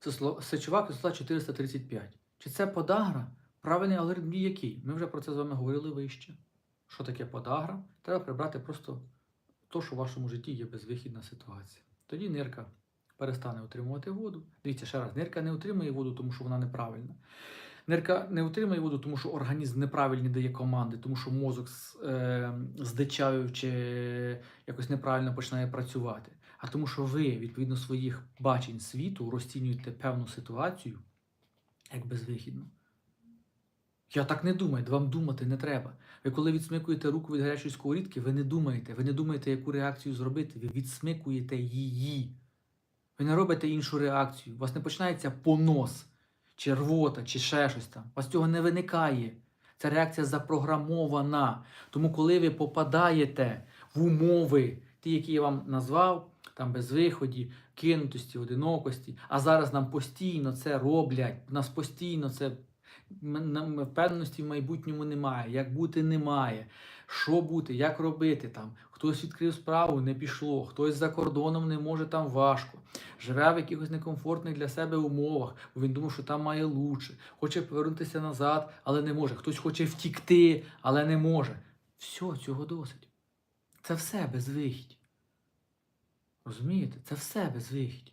Сечова кислота 435. Чи це подагра? Правильний алгоритм дій який? Ми вже про це з вами говорили вище. Що таке подагра? Треба прибрати просто то, що в вашому житті є безвихідна ситуація. Тоді нирка перестане утримувати воду. Дивіться ще раз, нирка не утримує воду, тому що вона неправильна. Нирка не утримує воду, тому що організм неправильні дає команди, тому що мозок з- е, здичавив чи якось неправильно починає працювати. А тому, що ви, відповідно своїх бачень світу, розцінюєте певну ситуацію як безвихідну. Я так не думаю, вам думати не треба. Ви коли відсмикуєте руку від гарячої сковорідки, ви не думаєте, ви не думаєте, яку реакцію зробити, ви відсмикуєте її. Ви не робите іншу реакцію. У вас не починається понос, чи рвота, чи ще щось там. У вас цього не виникає. Ця реакція запрограмована. Тому, коли ви попадаєте в умови, ті, які я вам назвав, там безвиході, кинутості, одинокості, а зараз нам постійно це роблять, нас постійно це впевненості в майбутньому немає, як бути немає, що бути, як робити там. Хтось відкрив справу, не пішло, хтось за кордоном не може там важко, живе в якихось некомфортних для себе умовах, бо він думав, що там має лучше, хоче повернутися назад, але не може. Хтось хоче втікти, але не може. Все, цього досить. Це все безвихідь. Розумієте? Це все безвихідь.